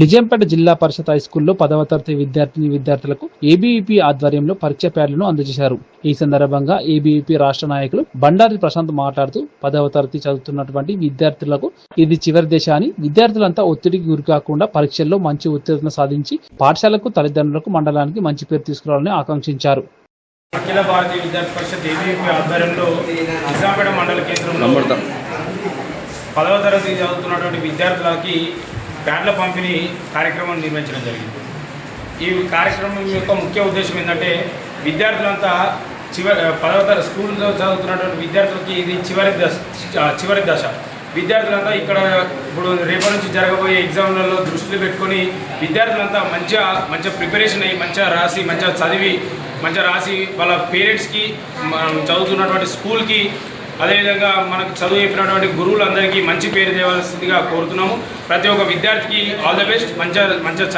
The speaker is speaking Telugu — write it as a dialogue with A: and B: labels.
A: నిజాంపేట జిల్లా పరిషత్ హై స్కూల్లో పదవ తరగతి విద్యార్థిని విద్యార్థులకు ఏబీవీపీ ఆధ్వర్యంలో పరీక్ష ప్యాడ్లను అందజేశారు. ఈ సందర్భంగా ఏబీవీపీ రాష్ట్ర నాయకులు బండారి ప్రశాంత్ మాట్లాడుతూ పదవ తరగతి చదువుతున్నటువంటి విద్యార్థులకు ఇది చివరి దశ అని విద్యార్థులంతా ఒత్తిడికి గురికాకుండా పరీక్షల్లో మంచి ఉత్తీర్ణత సాధించి పాఠశాలకు తల్లిదండ్రులకు మండలానికి మంచి పేరు తీసుకురావాలని ఆకాంక్షించారు.
B: అఖిల భారతీయ విద్యార్థి పరిషత్ ఏబీవీపీ ఆధ్వర్యంలో నిజాంపేట మండల కేంద్రంలో పదవ తరగతి చదువుతున్నటువంటి విద్యార్థులకి ప్యాడ్ల పంపిణీ కార్యక్రమం నిర్వహించడం జరిగింది. ఈ కార్యక్రమం యొక్క ముఖ్య ఉద్దేశం ఏంటంటే విద్యార్థులంతా చివరి పదవ తరగతి స్కూల్లో చదువుతున్నటువంటి విద్యార్థులకి ఇది చివరి దశ చివరి దశ. విద్యార్థులంతా ఇక్కడ ఇప్పుడు రేపటి నుంచి జరగబోయే ఎగ్జామ్లలో దృష్టిలో పెట్టుకొని విద్యార్థులంతా మంచిగా మంచిగా ప్రిపరేషన్ అయ్యి మంచిగా రాసి మంచిగా చదివి మంచిగా రాసి వాళ్ళ పేరెంట్స్కి మనం చదువుతున్నటువంటి స్కూల్కి అదేవిధంగా మనకు చదువు చెప్పినటువంటి గురువులందరికీ మంచి పేరు తేవాల్సిందిగా కోరుతున్నాము. ప్రతి ఒక్క విద్యార్థికి ఆల్ ద బెస్ట్. మంచిగా మంచిగా